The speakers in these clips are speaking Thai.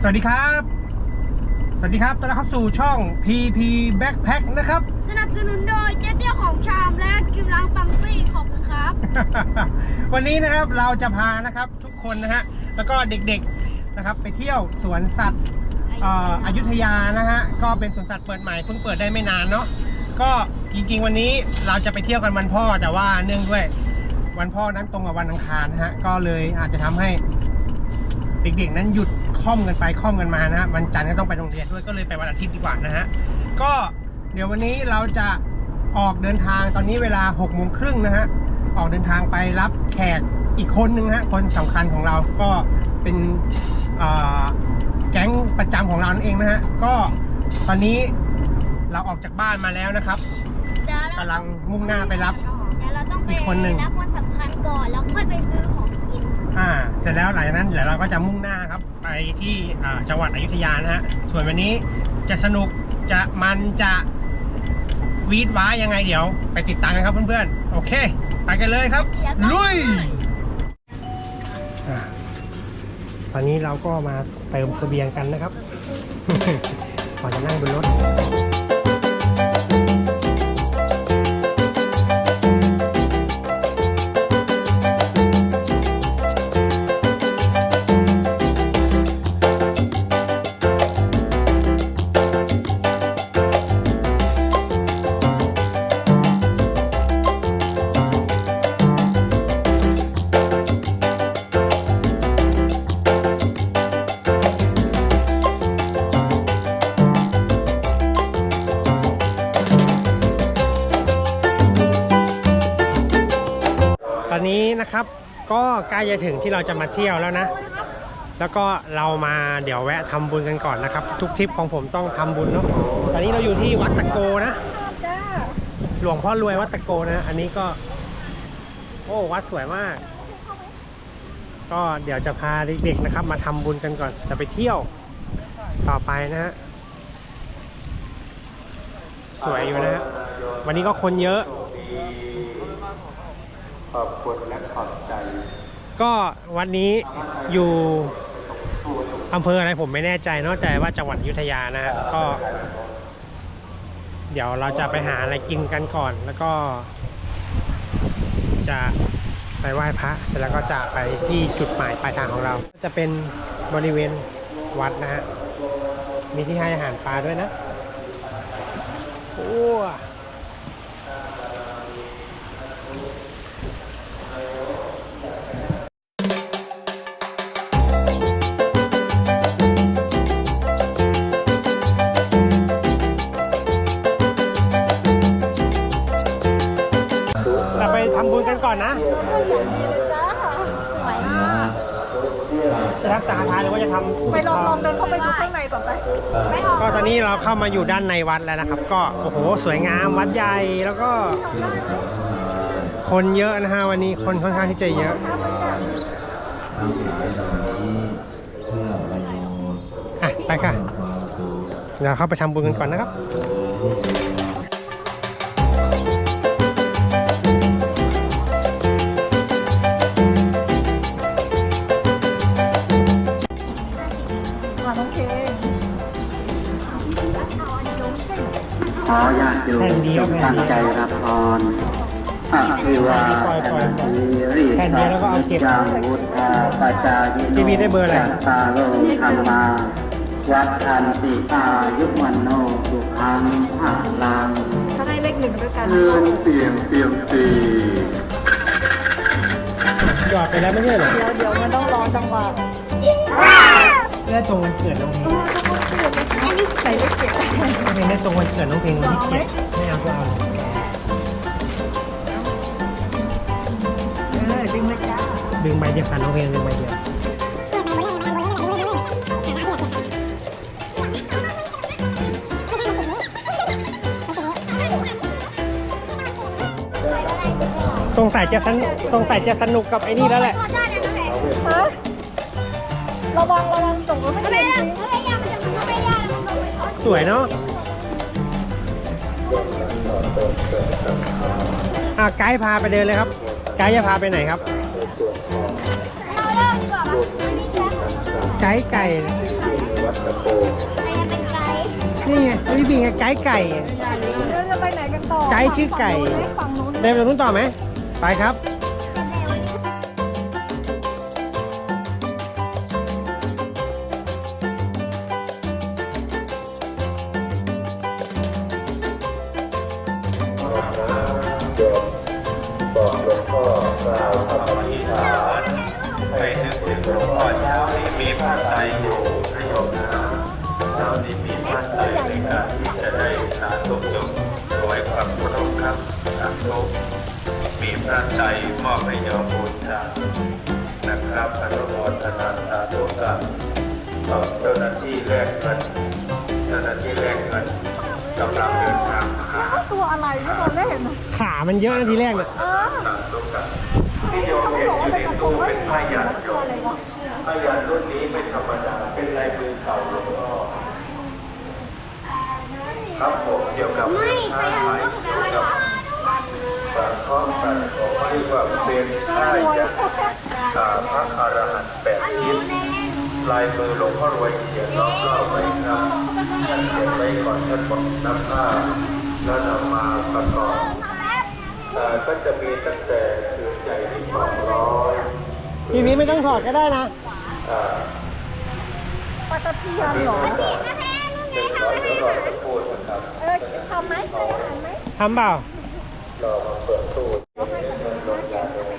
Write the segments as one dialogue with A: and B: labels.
A: สวัสดีครับ สวัสดีครับต้อนรับเข้าสู่ช่อง PP Backpack นะครับ
B: สนับสนุนโดยเจ๊เตี้ยวของชามและกิมล้างปังปี้ขอบคุณครับ
A: วันนี้นะครับเราจะพานะครับทุกคนนะฮะ แล้วก็เด็กๆนะครับไปเที่ยวสวนสัตว์เอ่ออยุธยานะฮะ ก็เป็นสวนสัตว์เปิดใหม่เพิ่งเปิดได้ไม่นานเนาะ ก็จริงๆวันนี้เราจะไปเที่ยวกันวันพ่อแต่ว่าเนื่องด้วยวันพ่อนั้นตรงกับวันอังคารนะฮะ ก็เลยอาจจะทำให้ เด็กๆนั้นหยุดค่อมกันไปค่อมกันมานะฮะวันจันทร์ก็ต้องไปโรงเรียนด้วยก็เลยไปวันอาทิตย์ดีกว่านะฮะก็เดี๋ยววันนี้เราจะออกเดินทางตอนนี้เวลา6กโมงครึ่งนะฮะออกเดินทางไปรับแขกอีกคนนึงฮะคนสำคัญของเราก็เป็นเอ่อแก๊งประจำของเรานั่นเองนะฮะก็ตอนนี้เราออกจากบ้านมาแล้วนะครับ
B: เดี๋ยวเรา
A: กำลังมุ่งหน้าไปรับ
B: เดี๋ยวเราต้องไป
A: อีกคนหนึ่ง
B: รับคนสำคัญก่อนแล้วค่อยไปซื้อของกิน
A: อ่า เสร็จแล้วหลังจากนั้นเดี๋ยวเราก็จะมุ่งหน้าครับ ไปที่อ่าจังหวัดอยุธยานะฮะ ส่วนวันนี้จะสนุกจะมันจะวีดว้ายังไงเดี๋ยว ไปติดตามกันครับเพื่อนๆ โอเค ไปกันเลยครับ
B: เดี๋ยวต้อง
A: ลุยอ่าตอนนี้เราก็มาเติมเสบียงกันนะครับ ก่อนจะนั่งบนรถ ใกล้จะถึงที่เราจะมาเที่ยวแล้วนะ แล้วก็เรามาเดี๋ยวแวะทำบุญกันก่อนนะครับ ทุกทริปของผมต้องทำบุญเนาะตอนนี้เราอยู่ที่วัดตะโกนะหลวงพ่อรวยวัดตะโกนะ อันนี้ก็ โอ้วัดสวยมาก ก็เดี๋ยวจะพาเด็กๆนะครับ มาทำบุญกันก่อนจะไปเที่ยวต่อไปนะฮะสวยอยู่นะฮะวันนี้ก็คนเยอะ
C: ขอบคุณและขอบใจ
A: ก็วันนี้อยู่อำเภออะไรผมไม่แน่ใจเนอะแต่ว่าจังหวัดอยุธยานะฮะก็ เดี๋ยวเราจะไปหาอะไรกินกันก่อน แล้วก็ จะไปไหว้พระเสร็จแล้วก็จะไปที่จุดหมายปลายทางของเรา จะเป็นบริเวณวัดนะฮะมีที่ให้อาหารปลาด้วยนะโอ้ จะทำสังฆทานหรือว่าจะทำ
D: ไปลองลองเดินเข้าไปดูข้างในก่อนไป
B: ไม่ทอง
A: ก็ตอนนี้เราเข้ามาอยู่ด้านในวัดแล้วนะครับ ก็โอ้โหสวยงามวัดใหญ่แล้วก็ คนเยอะนะฮะวันนี้คนค่อนข้างที่จะเยอะ
C: ทั้งหลายเหล่านี้เพื่อประโยชน์
A: อะไปค่ะ
C: ความสุข
A: เดี๋ยวเข้าไปทำบุญกันก่อนนะครับ
E: ขอญาติโยมจงตั้งใจรับพรอะภิวาทนาสีริสาจาวุธาปจายิโน
A: ทีวีได้เบอร์อะไร
E: จัตตาโลธรรมา วัดทันติอายุวันโนสุขังภาลัง
D: ถ้าให้เลขหนึ่งด้วยกัน
C: เพื่อนเปลี่ยนเปลี่ยนตี
A: หยอดไปแล้วไม่ใช่เหรอ
D: เดี๋ยวเดี๋ยวมันต้องรอจังหวะ
A: ได้ตรงวันเกิดน้องเพลง
D: ใส่เลขเจ็ด
A: น้องเพลงได้ตรงวันเกิดน้องเพลงวันที่เจ็ดไม่เอาก็เอาเอ
D: อดึงเลยจ้า
A: ดึงใบเดียวกันน้องเพลงดึงใบเดียวสงสัยจะสนุกสงสัยจะสนุกกับไอ้นี่แล้วแหละ
D: ฮะระวังระวังตกรถไม่
B: ไม่
D: เห็น
B: ได้ไม่ไส
A: วยเนาะอะไกด์พาไปเดินเลยครับ ไกด์จะพาไปไหนครับ
B: เราเริ่มดีกว่าปะ
A: ไก่ไก่
C: วัดตะโก
B: ใครจะเป็นไกด์
A: นี่ไงพี่บีไงไก่ไก่
D: เดี๋ยวจะไปไหนกันต่อ
A: ไกด์ชื่อไก่
D: ฝั่งนู้น
A: เดินไปตรงนู้นต่อไหม ไปครับ
C: นึกถึงหลวงพ่อเช้านี้มีผ้าไตรอยู่ให้โยมนะเช้านี้มีผ้าไตรในการที่จะได้สาธุโยมถวายความเคารพครับสาธุมีพระไตรมอบให้โยมบูชานะครับอนุโมทนาสาธุกับเจ้าหน้าที่แลกเงินเจ้าหน้าที่แลกเงินกำลังเดินทางมาหา
D: ตัวอะไรไม่ตอนแรกเห็นไหม
A: ขามันเยอะนะทีแรกเนี่ย
D: เออ
C: ที่โยมเห็นอยู่ในตู้เป็นผ้ายัน โยมผ้ายันรุ่นนี้ไม่ธรรมดาเป็นลายมือเก่าหลวงพ่อครับผมเกี่ยวกับ
B: ไม่
C: ผ้า
B: ไป
C: ไหม
B: เอา
C: เกี่ยวกับสังเคราะห์กันของเรียกว่าเป็นผ้ายันตาพระอรหันต์แปดทิศลายมือหลวงพ่อรวยเขียนล้อมรอบไว้ครับท่านเขียนไว้ก่อนท่านบอกน้ำผ้าแล้วนำมาประกอบเอ่อก็จะมีตั้งแต่ถือใหญ่ที่สองร้อย
A: พี่บีไม่ต้องถอดก็ได้นะ
D: ปลาตะเพียนหรอ
C: หนึ่งร้อยเดี๋ยวรอจะพูดนะครับ
D: เออทำไหมใช้อาหารไหม
A: ทำเปล่า
C: รอมาเปิดตู้เงินลงยาเลย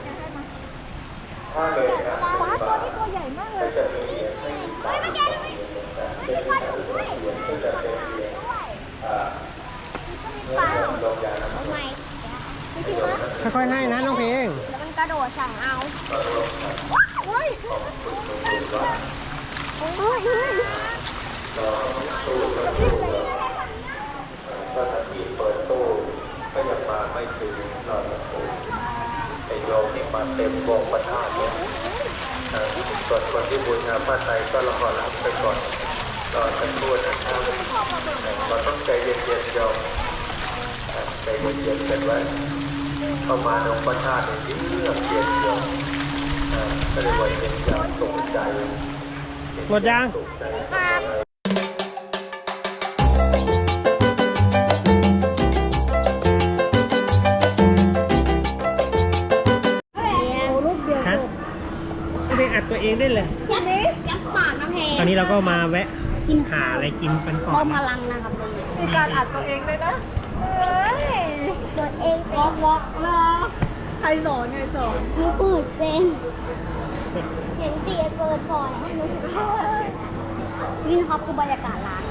C: ถ้าเลยนะ
D: ปลาตัวนี้ตัวใหญ่มากเล
C: ก็
D: ย
C: จะมีเหรียญให้สามสิบบาทเป็นเหรียญก็จะเป็นเหรียญอ่าเงินลงยาน้
B: ไม
A: ค่อยๆให้นะน้องเพ
B: โดดสั่งเอาเฮ้ยเฮ้ยเฮ้ย
C: เจ้าหน้าที่เปิดตู้ก็ยังมาไม่ถึงรอสักครู่ไอ้โยมที่มาเต็มวงประทาเนี่ยเอ่อส่วนคนที่บูชาผ้าไตรก็รอรับไปก่อนรอสักครู่นะครับเราต้องใจเย็นๆโยมเอ่อใจเย็นๆกันไว้ เข้ามาในองค์พระธาตุเนี่ยเรื่องเปลี่ยนโยมเอ่อก็เลยว่าเย็นอย่างตกใจ
A: หมดยัง
C: ตกใจ
D: โอ้ลูกเดียว
A: ฮะไม่ได้อัดตัวเองได้เลย
B: ยัดยัดปากน้ำเพล
A: ตอนนี้เราก็มาแวะหาอะไรกินกันก่อ
B: เติ
A: น
B: มพ
A: นะ
B: ลังนะครับ
D: มีการอัดตัวเองเลยนะเอ้ย
B: เปิดเองวอกวอกเลย
D: ใครสอนใครสอน
B: หนูเปิดเป็นเห็นเตียเปิดพอยนี่นะครับคือบรรยากาศร้าน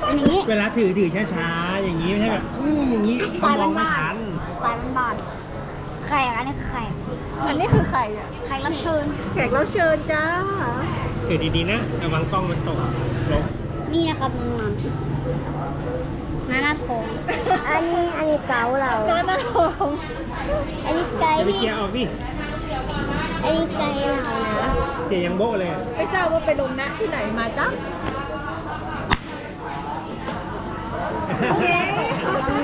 B: เป็นอย่างนี้
A: เวลาถือถือช้าๆ อย่างนี้ไม่ใช่แบบอื้ออย่างนี้
B: สไต
A: เขา
B: ล์
A: มองไม่
B: บ้าน
A: ทัน
B: ๆสไตล์บ้านๆแขกอันนี้คือแขก
D: อันนี้คือใครอะ
B: แขกรับเชิญ
D: แขกรับเชิญจ้า
A: ถือดีๆนะระวังกล้องมันตกลง
B: นี่นะครับน้องนั นนานาทองอันนี้อันนี้เกาเรา
D: น้าหน้าทอง
B: อันนี้ไก่
A: จะไป
B: นี่
A: เคลียร์ออกดิ
B: อันนี้ไก่เรานะ
A: เดี๋ยวยังโบ๊ะเลย
D: ไม่ทราบว่าไปลงนะที่ไหนมาจ้า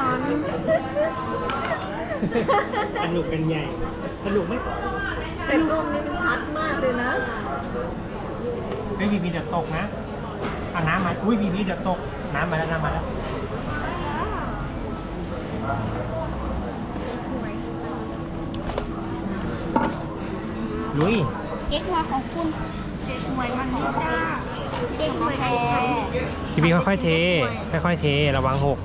B: น้อง
A: สนุกกันใหญ่สนุกไหม
D: แต่กล้องนี้มันชัดมากเลยนะ
A: ไอ้ยบีบีเดี๋ยวตกนะเอาน้ำมาอุ้ยบีบีเดี๋ยวตกน้ำมาแล้วน้ำมาแล้ว ลุย
B: เก๊กฮวยของคุณ เก๊กฮวยมันของจ้า เก๊กฮวยแท้
A: พี่บีค่อยๆเท ค่อยๆเท ระวังหก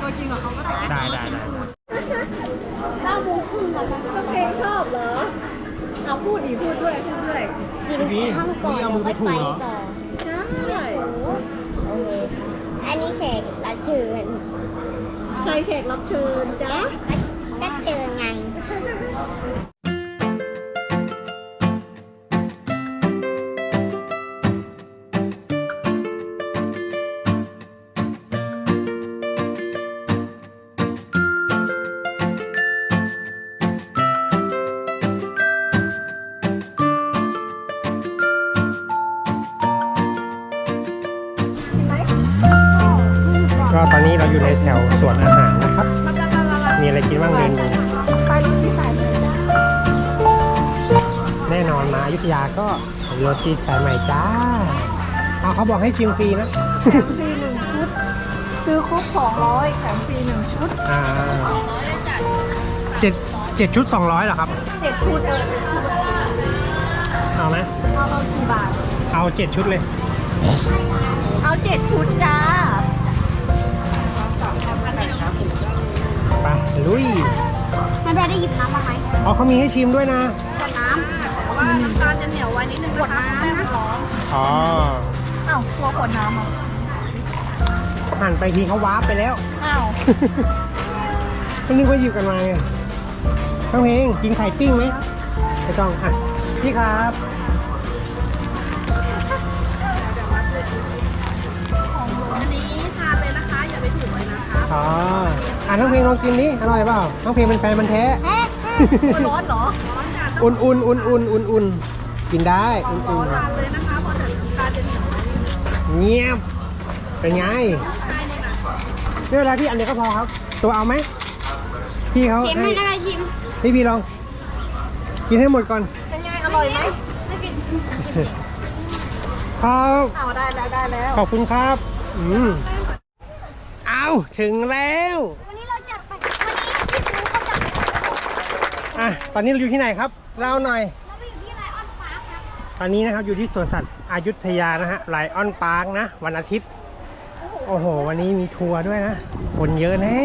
D: ตัวจริงของเขาก็ถ่าย
A: ได้ได้ได้
B: เก้าโมงครึ่งแล้วนะ
D: ก็เพลงชอบเหรอ เอาพูดอีกพูดด้วยพูดด้วย
B: กินข้าวก่อน
A: พี่เอามือไป
B: แล้ว
A: ถู
B: ไป
A: เหรอ
B: ต่อ
D: ใช่
B: โอเคอันนี้แขกรับ เชิญ
D: ใครแขกรับเชิญจ๊ะ
B: ก็เจอไง
A: แถวสวนอาหารนะครับ มีอะไรกินบ้างเดินดู
D: ไปที่ไหนเลยจ้า
A: อยุธยาก็โรตีสายใหม่จ้าเอาเขาบอกให้ชิมฟรีนะ
D: แถมฟรีหนึ่งชุด ซื้อครบสองร้อยแถมฟรีหนึ่งชุด
A: อ่าเจ็ดเจ็ดชุดสองร้อยเหรอครับ
D: เจ็ดชุดเออ
A: เอาไหม
D: เอาเรากี่บาท
A: เอาเจ็ดชุดเลย
D: เอาเจ็ดชุดจ้า
A: ลุย
B: แม่แบได้หยิบน้ำมาไหม
A: อ๋อเขามีให้ชิมด้วยนะ
B: กดน้
D: ว่าน้ำตาลจะเหนียวไว้นิดนึงกดน้ำนะร้อน
A: อ๋อ
D: อ้าวกลัวกดน้ำอะ
A: หันไปทีเขาวาร์ปไปแล้ว
D: อ้าว
A: ก็นึกว่าหยิบกันมาไงน้องเพลงกินไข่ปิ้งไหมไม่ต้องอะพี่ครับ อ๋ออะน้องเพลงลองกินดิอร่อยเปล่าน้องเพลงเป็นแฟนมันธุ์แท้ำ
B: เอ๊ะ
D: ร้อนเหรอ ร้อนจ้ะ
A: อุ่นอุ่นอุ่นอุ่นอุ่นอุ่นกินได้อุ่น
D: ร้อ
A: อุ่
D: น
A: น
D: ทานเลยนะคะเพราะเดี๋ยวน้ำตาลจะเหนียวไว้นิดนึง
A: เงียบเป็นไงนี่เวลาที่อันเดียวก็พอครับ ตัวเอาไหมพี่เขา
B: ชิม
A: ให้
B: ให้ได้ชิม
A: พี่พี่ลอง กินให้หมดก่อน
D: เป็นไงอร่อยไหม
B: ไม่กิน
A: ครับ
D: เอาได้แล้วได้แล้ว
A: ขอบคุณครับ อืมเอา ถึงแล้ว
B: วันนี้เราจัดไปวันนี้พี่ปูเขาจัด
A: อะตอนนี้เราอยู่ที่ไหนครับเล่าหน่อย
B: เราไปอยู่ที่ไลออนพาร์คครับ
A: ตอนนี้นะครับอยู่ที่สวนสัตว์อยุธยานะฮะไลออนพาร์คนะวันอาทิตย์ โอ้โห วันนี้มีทัวร์ด้วยนะ คนเยอะแน่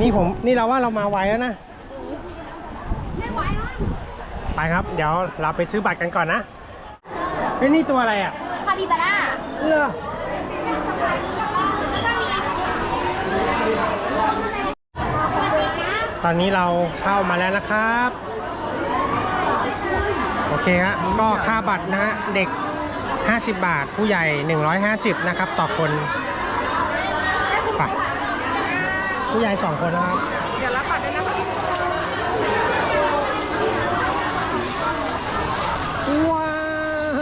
A: นี่ผมนี่เราว่าเรามาไวแล้วนะ
B: ไม่ไหวแล้ว
A: ไปครับ เดี๋ยวเราไปซื้อบัตรกันก่อนนะเฮ้ยนี่ตัวอะไรอะ
B: คาปิบาร่า
A: เลอ
B: แล้วก็มี
A: ตอนนี้เราเข้ามาแล้วนะครับ โอเคฮะก็ค่าบัตรนะฮะเด็ก 50 บาท ผู้ใหญ่ 150 นะครับ ต่อคนไปผู้ใหญ่ 2 คนนะครับ
D: เดี๋ยวรับบัตรด้วยนะคะ
A: ว้าว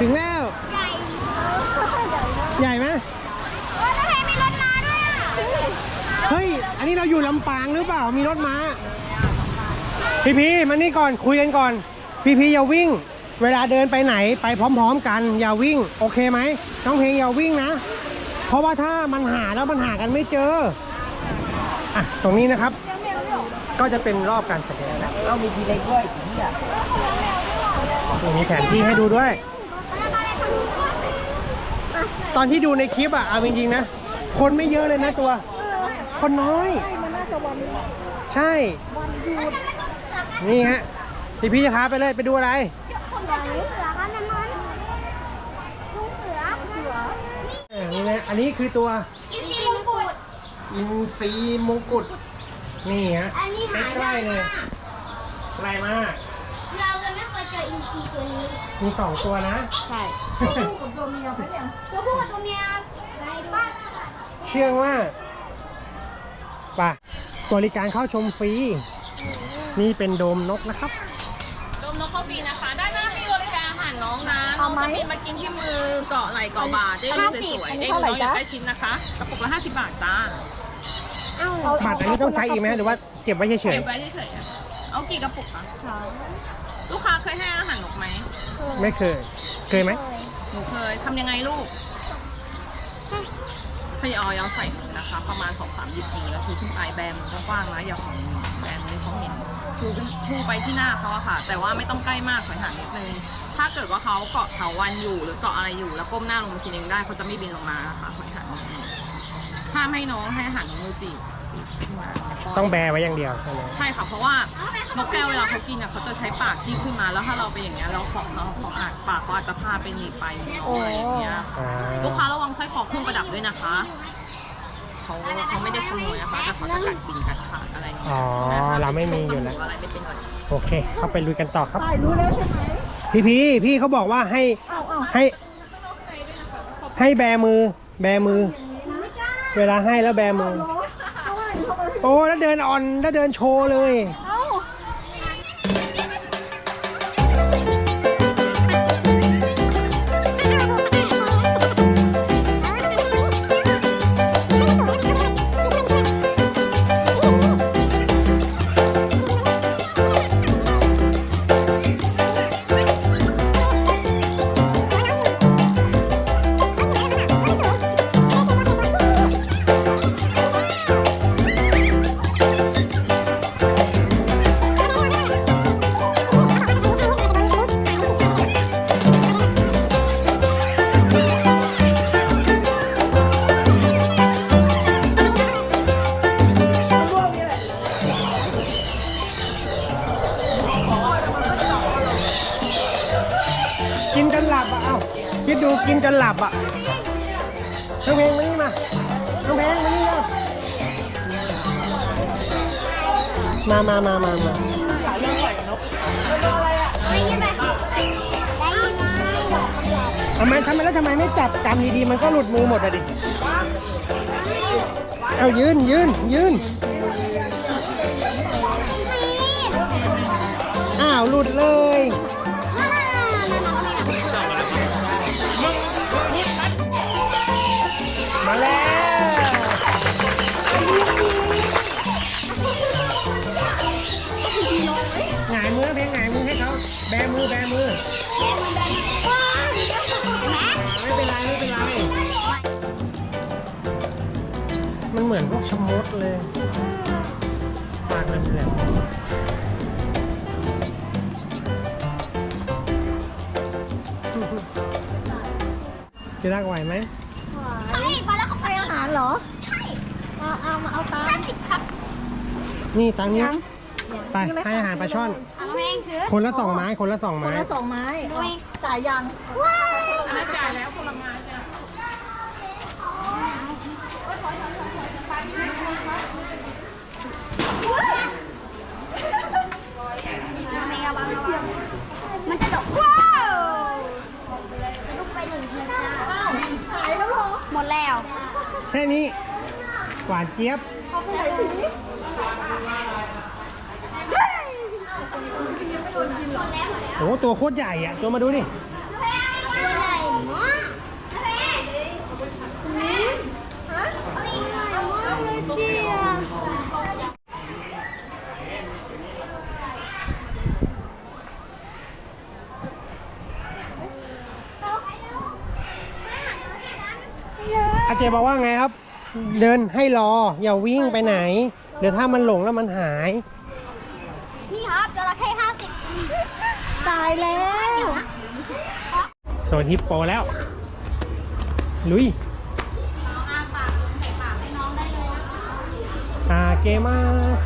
A: ถึงแล้ว
B: ใหญ่
A: ใหญ่ไหม
B: โอ้แล้วเพมีรถม้าด้วยอะ
A: เฮ้ย อั นนี้เราอยู่ลำปางหรือเปล่า มีรถม้า พี่พีมานี่ก่อนคุยกันก่อน พี่พีอย่าวิ่ง เวลาเดินไปไหนไปพร้อม ๆ กัน อย่าวิ่ง โอเคไหมน้องเพลงอย่าวิ่งนะ เพราะว่าถ้ามันหาแล้วมันหากันไม่เจออะตรงนี้นะครับ ก็จะเป็นรอบการแสดงนะเอามีทีเล็กด้วยมีแผนที่ให้ดูด้วย ตอนที่ดูในคลิปอะเอาจริงๆนะ คนไม่เยอะเลยนะตัว คนน้อย
D: มันน่าจะวัน
A: ใช่นี่ฮะพี่พี่จะพาไปเลยไปดูอะไร
B: คนแบบนี้เสือกันนั้นมันลุงเสือเสือ
A: เออนี่นะอันนี้คือตัว
B: อินซีมงกุฎ
A: อินทรีมงกุฎนี่ฮะ
B: อันนี้หาย
A: ใกล้า
B: ก
A: ๆเลย
B: มาก
A: ใกล้มาก
B: เราจะไม่เคยเจออินซีตัวนี้
A: มีสองตัวนะ
B: ใช่
D: กับตัวเมียไหมเนี่ย
B: ตัวผู้กับตัวเมียไรบ้าง
A: เชื่องมาก ไป่ะบริการเข้าชมฟรี นี่เป็นโดมนกนะครับ
F: ดมนกเข้าฟรีนะคะด้านหน้ามีบริการอาหารน้องนะน้องจะมีมากินที่มือเกาะไหล่เกาะบ่าได้ดูสวยๆได้ดูน้องอย่างใกล้ชิดนะคะกระปุกละ50 บาทจ้า
B: เอ้า
A: บัตรอันนี้ต้องใช้อีกไหมหรือว่าเก็บไว้เฉย
F: เก็บไว้เฉยๆอะเอากี่กระปุกคะลูกค้าเคยให้อาหารนกไหม
A: ๆไม่เคย เคยไหม
F: หนูเคยทำยังไงลูก พยอยเอาใส่มือนะคะ ประมาณสองสามหยิบมือแล้วชูขึ้นไปแบมือกว้างๆนะอย่าของแบมือเขาเห็นชูขึ้นชูไปที่หน้าเขาอะค่ะ แต่ว่าไม่ต้องใกล้มากถอยห่างนิดนึงถ้าเกิดว่าเขาเกาะเถาวันอยู่ หรือเกาะอะไรอยู่ แล้วก้มหน้าลงมาทีนึงได้เขาจะไม่บินลงมานะคะถอยห่างนิดนึงห้ามให้น้องให้หารน้อจีบ
A: ต้องแบร์ไว้อย่างเดียวใช่ไหม
F: ใช่ค่ะ เพราะว่านกแก้วเวลาเขากินอะเขาจะใช้ปากที่ขึ้นมาแล้วถ้าเราไปอย่างเงี้ยเราของเราของอาจปากเขาอาจจะพาดไปหนีบไปอะไรอย่างเงี้ย
A: อ่า
F: ลูกค้าระวังไส้คอเครื่องประดับด้วยนะคะเขาเขาไม่ได้ขโมยนะคะแต่เขาจะกัดกินกัดขาดอะไรอย่างเงี้ย
A: อ๋อเราไม่มีอยู่แล้ว
F: อะไรไม่เป็นไร
A: โอเค เข้าไปลุยกันต่อครับ
D: ตายรู้แล้วใช่ไหม
A: พี่พีพี่เขาบอกว่าให้
D: เอาเอา
A: ให้ ให้แบมือ แบมือ เวลาให้แล้วแบมือ
D: เอาไว้เอาไว้
A: โอ้แล้วเดินอ่อนแล้วเดินโชว์เลย มามามามามา
B: ไม่ยินไหมได้ยินไหม
A: ทำไมทำไมแล้วทำไมไม่จับกำดีๆมันก็หลุดมือหมดอะดิ เอายืนยืนยืนอ้าวหลุดเลย มันเหมือนพวกชะมดเลยปากแหลมๆจะรักไหวไหม
B: ใช่มาแล้วเขาไปอาหารเหรอ ใช่
D: เอาเอามาเอาตาม
B: ห้าสิบครับ
A: นี่ตังค์นี้ไปให้อาหารปลาช่อน
B: เอาเองถือ
A: คนละสองไม้ คนละสอง
D: คน
A: ไม้
D: ละสองไม้
B: ด้วย
D: จ่ายยัง
B: ว้าว
F: อันนั้นจ่ายแล้วคนละไม้จ้ะ
B: มันจะดอกว้าวลูกไปหนึ่งเทียจ้า
D: ขายแล้วเหรอ
B: หมดแล้ว
A: แค่นี้ หวานเจี๊ยบ
D: เอาไปไหนถึง
A: โอ้ตัวโคตรใหญ่อะตัวมาดูดิ
B: ตัวใหญ่มากฮะเอาอีกหน่อยมากเลยเดียว
A: อาเจบอกว่าไงครับ เดินให้รอ อย่าวิ่งไปไหน เดี๋ยวถ้ามันหลงแล้วมันหาย
B: นี่ครับจระเข้ห้าสิบ
D: ตายแล้ว
A: โซนฮิปโปแล้ว ลุยอาเกมาส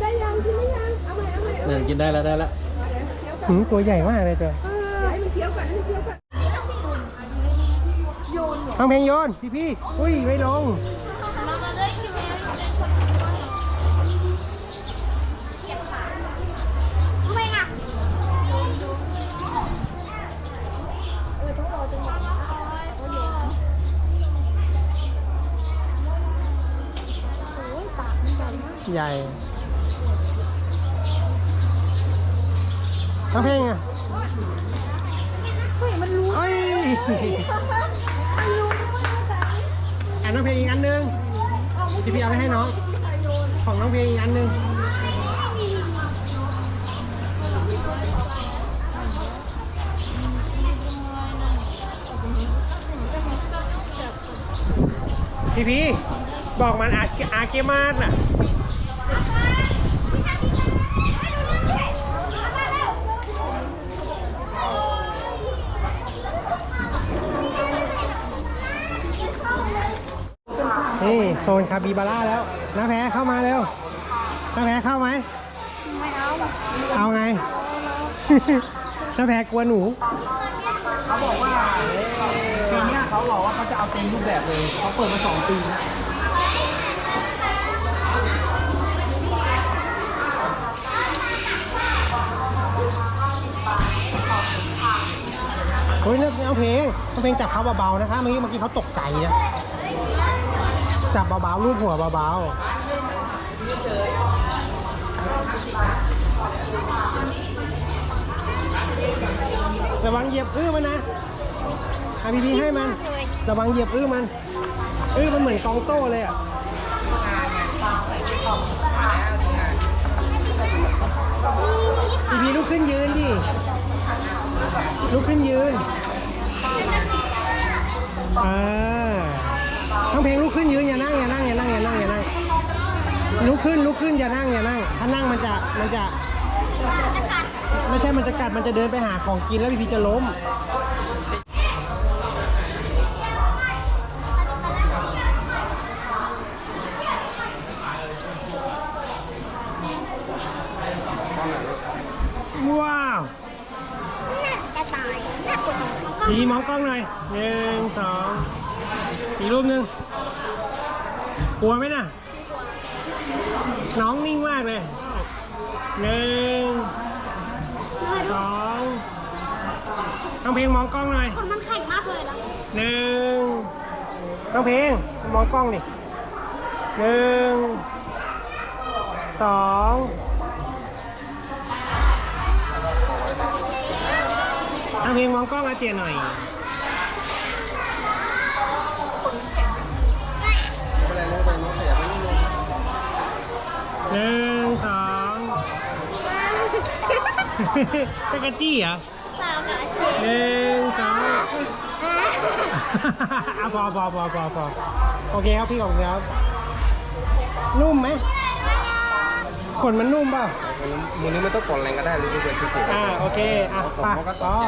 D: ได้ยังกินได้ยังเอาใหม่เอาใหม่
A: เนี่ยกินได้แล้วได้แล้วหืมตัวใหญ่มากเลยตัว ฟังเพลงโยน พี่พี่อุ้ย ไม่ลง
B: ทำไมอะ
D: เออต้องรอจังหวะแล้วก็โยนโอ้ยปากมันใหญ่มาก
A: ใหญ่ฟังเพลงอะ
D: เฮ้ย มันรู้
A: เอ้ย
D: น้
A: องเพลงอีกอันหนึงพี่พี่เอาไปให้น้อง ของน้องเพลงอีกอันหนึงพี่พี่บอกมันอาอาเกมาสน่ะ นี่โซนคาบิบาร่าแล้วน้าแพ้เข้ามาเร็วน้าแพ้เข้าไหมไม่เอาเอาไงน้าแพ้กลัวหนู
G: เขาบอกว่าปีเนี้ยเขาบอกว่าเขาจะเอาเต็มรูปแบบเลยเขาเปิดมาสองปีนะ
A: เฮ้ยเนี่ยเอาเพลงเอาเพลงจับเขาเบาๆนะคะเมื่อกี้เมื่อกี้เขาตกใจนะ จับเบาๆลูบหัวเบาๆระวังเหยียบอื้อมันนะอาพีพีให้มัน ระวังเหยียบอื้อมันอื้อมันเหมือนกองโต้เลยอะพีพีลุกขึ้นยืนดิลุกขึ้นยืนอ่า ลุกขึ้นลุกขึ้นอย่านั่งอย่านั่ง ถ้านั่งมันจะมันจะ ไม่ใช่มันจะกัดมันจะเดินไปหาของกินแล้วพี่พีจะล้
G: ม
A: ว้าว
B: น่าจะตายน่ากลัวจังมันก็
A: ดีมองกล้องหน่อยหนึ่งสองอีกรูปหนึ่งกลัวไหมน่ะ น้องนิ่งมากเลย หนึ่งสองน้องเพลงมองกล้องหน่อย
B: คนมันแข็งมากเลยนะ
A: หนึ่งน้องเพลงมองกล้องดิหนึ่งสองน้องเพลงมองกล้องอาเจียนหน่อยหนึ่งสอง จักรจี้เหรอ
B: เปล่าค่ะเชฟ
A: หนึ่งสอง
B: อะ
A: อะพอพอพอพอพอโอเคครับพี่ขอบคุณครับนุ่มไหมขนมันนุ่มเปล่า
G: มือนี้ไม่ต้องกดแรงก็ได้หรือจะเป็นพิเศษ
A: อ่าโอเค อะไป
G: ผมก็ต
A: ต่
G: ก
A: อ
G: ใจ